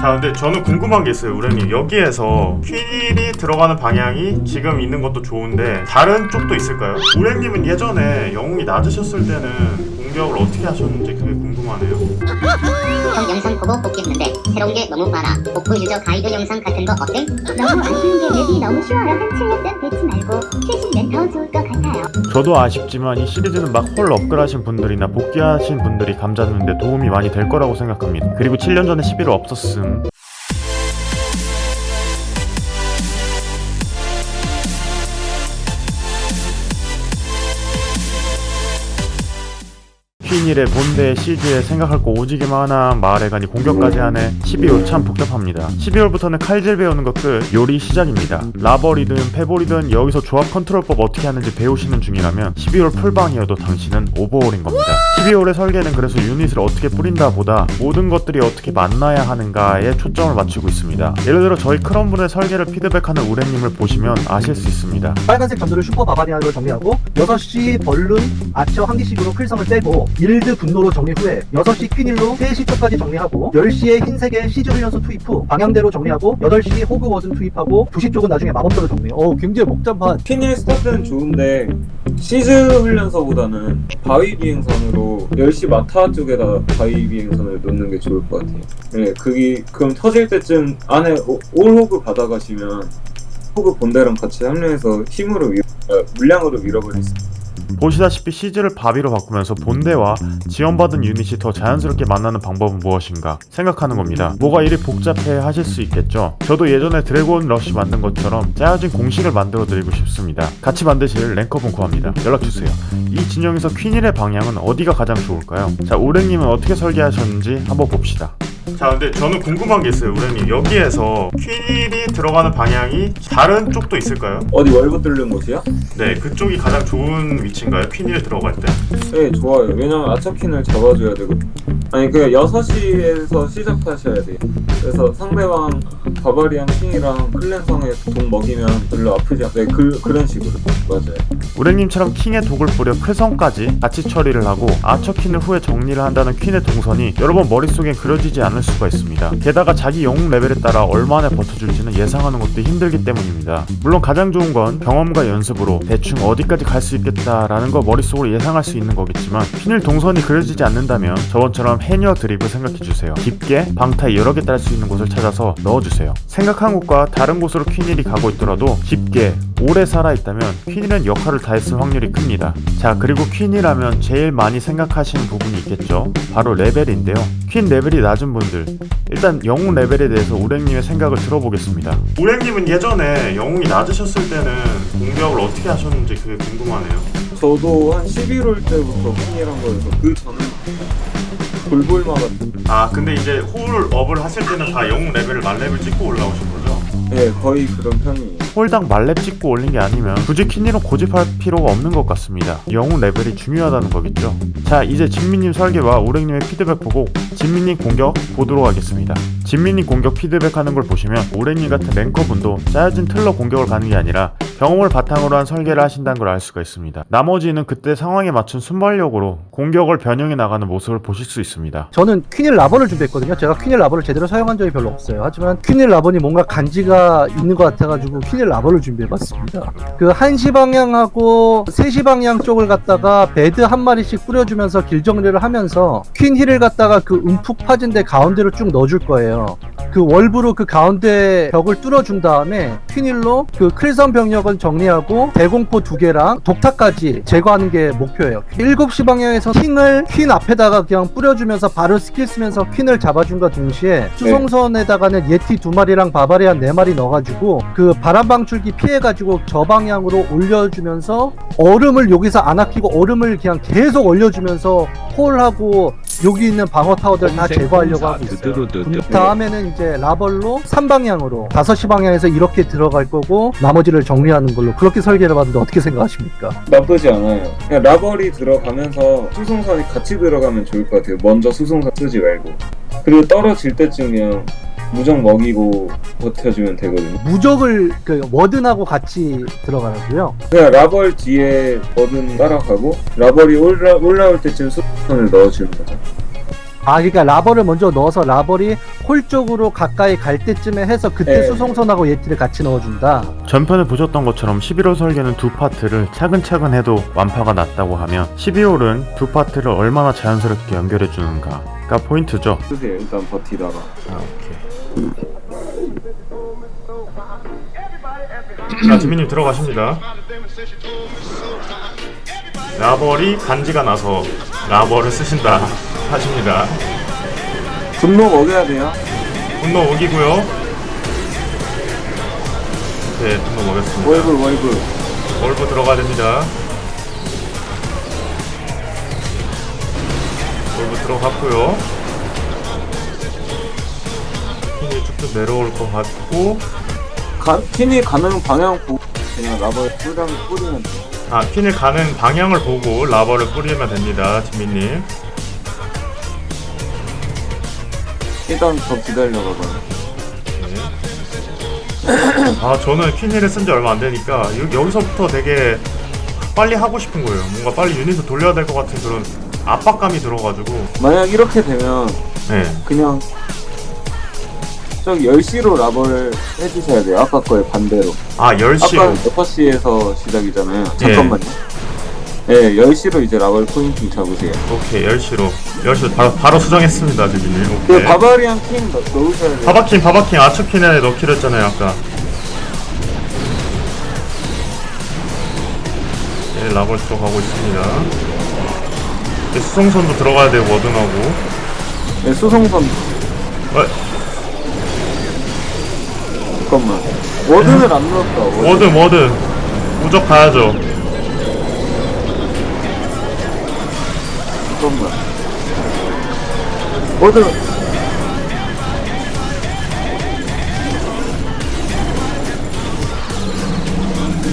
자 근데 저는 궁금한 게 있어요 우레님 여기에서 퀴닐이 들어가는 방향이 지금 있는 것도 좋은데 다른 쪽도 있을까요? 우레님은 예전에 영웅이 낮으셨을 때는 공격을 어떻게 하셨는지 그게 궁금하네요 형 영상 보고 복귀했는데 새로운 게 너무 많아. 복구 유저 가이드 영상 같은 거 어때? 너무 아쉬운 게 맵이 너무 쉬워요. 한 7렙된 배치 말고 최신된 더 좋을 것 같아요. 저도 아쉽지만 이 시리즈는 막 홀 업글하신 분들이나 복귀하신 분들이 감잡는데 도움이 많이 될 거라고 생각합니다 그리고 7년 전에 11호 없었음 퀸일의 본대 시즈에 생각할 거 오지게 많아 마을에 가니 공격까지 하네. 12월 참 복잡합니다. 12월부터는 칼질 배우는 것끝 요리 시작입니다. 라벌이든 페볼이든 여기서 조합 컨트롤법 어떻게 하는지 배우시는 중이라면 12월 풀방이어도 당신은 오버홀인 겁니다 12월의 설계는 그래서 유닛을 어떻게 뿌린다 보다 모든 것들이 어떻게 만나야 하는가에 초점을 맞추고 있습니다. 예를 들어 저희 크럼블의 설계를 피드백하는 우레님을 보시면 아실 수 있습니다. 빨간색 전투를 슈퍼 바바리안으로 정리하고 6시 벌룬 아처 한 개씩으로 클성을 떼고 일드 분노로 정리 후에 6시 퀴닐로 3시 쪽까지 정리하고 10시에 흰색의 시즈 훈련소 투입 후 방향대로 정리하고 8시 호그워슨 투입하고 2시 쪽은 나중에 마법대로 정리 어 굉장히 복잡한. 퀸일 스타트는 좋은데 시즈 훈련소보다는 바위 비행선으로 10시 마타 쪽에다 바위 비행선을 놓는 게 좋을 것 같아요. 네, 그게 그럼 터질 때쯤 안에 오- 올 호그 받아가시면 호그 본대랑 같이 합류해서 힘으로 밀, 아, 물량으로 밀어버릴 수 있어요. 보시다시피 시즈를 바비로 바꾸면서 본대와 지원받은 유닛이 더 자연스럽게 만나는 방법은 무엇인가 생각하는 겁니다. 뭐가 이리 복잡해 하실 수 있겠죠. 저도 예전에 드래곤 러쉬 만든 것처럼 짜여진 공식을 만들어 드리고 싶습니다. 같이 만드실 랭커분 구합니다. 연락 주세요. 이 진영에서 퀸일의 방향은 어디가 가장 좋을까요? 자, 우랭님은 어떻게 설계하셨는지 한번 봅시다. 자 근데 저는 궁금한 게 있어요 우랭님 여기에서 퀸일이 들어가는 방향이 다른 쪽도 있을까요? 어디 월브 뚫는 곳이요? 네 그쪽이 가장 좋은 위치인가요? 퀸일이 들어갈 때? 네, 좋아요. 왜냐면 아처킨을 잡아줘야 되고. 아니, 그 6시에서 시작하셔야 돼요. 그래서 상대방 바바리안 킹이랑 클랜성에 돈 먹이면 별로 아프지 않아요. 네, 그, 그런 식으로. 맞아요. 우랭님처럼 킹의 독을 뿌려 클성까지 같이 처리를 하고 아처 퀸을 후에 정리를 한다는 퀸의 동선이 여러분 머릿속엔 그려지지 않을 수가 있습니다. 게다가 자기 영웅 레벨에 따라 얼마나 버텨줄지는 예상하는 것도 힘들기 때문입니다. 물론 가장 좋은 건 경험과 연습으로 대충 어디까지 갈 수 있겠다라는 거 머릿속으로 예상할 수 있는 거겠지만 퀸일 동선이 그려지지 않는다면 저번처럼 해녀 드립을 생각해주세요. 깊게 방타 여러 개 딸 수 있는 곳을 찾아서 넣어주세요. 생각한 곳과 다른 곳으로 퀸일이 가고 있더라도 깊게 오래 살아있다면 퀸이는 역할을 다했을 확률이 큽니다. 자 그리고 퀸이라면 제일 많이 생각하시는 부분이 있겠죠. 바로 레벨인데요. 퀸 레벨이 낮은 분들 일단 영웅 레벨에 대해서 우랭님의 생각을 들어보겠습니다. 우랭님은 예전에 영웅이 낮으셨을 때는 공격을 어떻게 하셨는지 그게 궁금하네요. 저도 한 11월 때부터 킹이란 거여서 그 전에 골골마가 아 근데 이제 홀업을 하실 때는 다 영웅 레벨을 만렙을 찍고 올라오신 거죠? 네, 거의 그런 편이에요. 홀당 만렙 찍고 올린 게 아니면 굳이 퀸이로 고집할 필요가 없는 것 같습니다. 영웅 레벨이 중요하다는 거겠죠. 자 이제 진미님 설계와 우랭님의 피드백 보고 진미님 공격 보도록 하겠습니다. 진미님 공격 피드백하는 걸 보시면 우랭님 같은 랭커분도 짜여진 틀로 공격을 가는 게 아니라 경험을 바탕으로 한 설계를 하신다는 걸 알 수가 있습니다. 나머지는 그때 상황에 맞춘 순발력으로 공격을 변형해 나가는 모습을 보실 수 있습니다. 저는 퀴닐 라번을 준비했거든요 제가 퀴닐 라번을 제대로 사용한 적이 별로 없어요 하지만 퀴닐 라번이 뭔가 간지가 있는 것 같아가지고 퀴닐 라번을 준비해봤습니다. 그 1시 방향하고 3시 방향 쪽을 갖다가 베드 한 마리씩 뿌려주면서 길 정리를 하면서 퀸 힐을 갖다가 그 움푹 파진 데 가운데로 쭉 넣어줄 거예요 그 월브로 그 가운데 벽을 뚫어준 다음에 퀸힐로 그 클선 병력은 정리하고 대공포 두 개랑 독타까지 제거하는 게 목표예요. 7시 방향에서 킹을 퀸 앞에다가 그냥 뿌려주면서 바로 스킬 쓰면서 퀸을 잡아준과 동시에 수송선에다가는 예티 두 마리랑 바바리안 네 마리 넣어가지고 그 바람 방출기 피해가지고 저 방향으로 올려주면서 얼음을 여기서 안 아끼고 얼음을 그냥 계속 올려주면서 홀하고 여기 있는 방어 타워들 다 제거하려고 하고 있어요. 그 다음에는 이제 라벌로 3방향으로 5시 방향에서 이렇게 들어갈 거고 나머지를 정리하는 걸로 그렇게 설계를 봤는데 어떻게 생각하십니까? 나쁘지 않아요. 그냥 라벌이 들어가면서 수송선이 같이 들어가면 좋을 것 같아요. 먼저 수송선 쓰지 말고. 그리고 떨어질 때쯤 그냥 무적 먹이고 버텨주면 되거든요. 무적을 그 워든하고 같이 들어가라고요. 그냥 라벌 뒤에 뭐든 따라가고 라벌이 올라, 올라올 때쯤 수송선을 넣어주는 거죠. 아 그러니까 라버를 먼저 넣어서 라벌이 홀 쪽으로 가까이 갈 때쯤에 해서 그때 네. 수송선하고 예티를 같이 넣어준다 전편에 보셨던 것처럼 11호 설계는 두 파트를 차근차근 해도 완파가 낮다고 하면 12홀은 두 파트를 얼마나 자연스럽게 연결해 주는가가 포인트죠. 쓰세요 일단 버티다가 아, 오케이. 자, 지민님 들어가십니다. 라벌이 간지가 나서 라벌을 쓰신다 하십니다. 분노 먹여야 돼요 분노 오기고요. 네, 분노 먹였습니다. 월브 월브 월브 들어가야 됩니다. 월브 들어갔고요. 핀이 쭉쭉 내려올 것 같고, 가, 핀이 가는 방향 보고 그냥 라버에 뿌리면 뿌리면 돼 아, 핀을 가는 방향을 보고 라버를 뿌리면 됩니다, 지민님. 일단 더 기다려봐봐요 네. 아, 저는 퀸힐을 쓴 지 얼마 안 되니까, 여, 여기서부터 되게 빨리 하고 싶은 거예요. 뭔가 빨리 유닛을 돌려야 될 것 같은 그런 압박감이 들어가지고, 만약 이렇게 되면 네. 그냥 저기 10시로 라버를 해주셔야 돼요 아까 거에 반대로 아, 아까 10시로. 6시에서 시작이잖아요 잠깐만요 네 10시로 이제 라버를 포인팅 잡으세요. 오케이, 10시로. 10시로 바로, 바로 수정했습니다, 지민님. 그 오케이. 바바리안 킹 넣, 넣으셔야 돼요. 바바킹 바바킹. 아츠킨에 넣기로 했잖아요 아까. 네 라벌 들어가고 있습니다. 이제 수송선도 들어가야 돼요 워든하고. 네, 수송선. 어, 잠깐만. 워든을 안 넣었다 워든. 워든 워든. 무적 가야죠 잠깐만 워든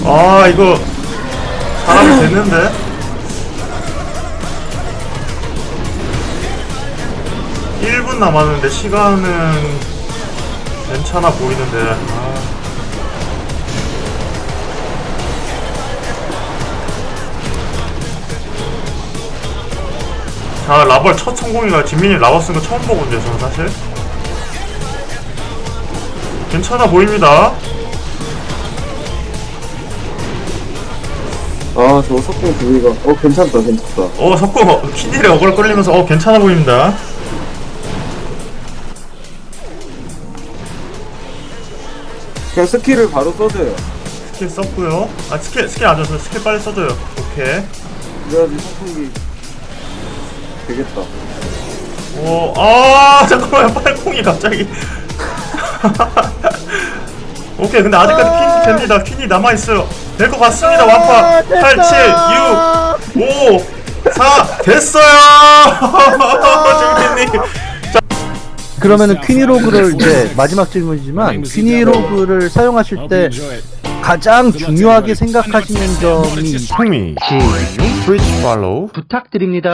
아 이거 사람이 됐는데? 일분 남았는데 시간은 괜찮아 보이는데. 아. 자 라벌 첫 성공이가 진민이 라버 쓴거 처음 보거든요 저는 사실. 괜찮아 보입니다. 아 저거 속도 두개가 어 괜찮다 괜찮다. 어 석고 킨딜에 어그로 끌리면서 어 괜찮아 보입니다. 그냥 스킬을 바로 써줘요. 스킬 썼고요. 아 스킬 스킬 안 줬어요 스킬 빨리 써줘요. 오케이. 그래야지 선풍기 되겠다. 오 아 잠깐만요. 팔콩이 갑자기. 오케이 근데 아직까지 퀸 됩니다. 퀸이 남아 있어요. 될 것 같습니다. 완파. 8 7 6 5 4 됐어요. 재밌님 그러면은 퀴니로그를 이제 마지막 질문이지만 퀴니로그를 사용하실 때 가장 중요하게 생각하시는 점이 흥미 스위치 팔로우 부탁드립니다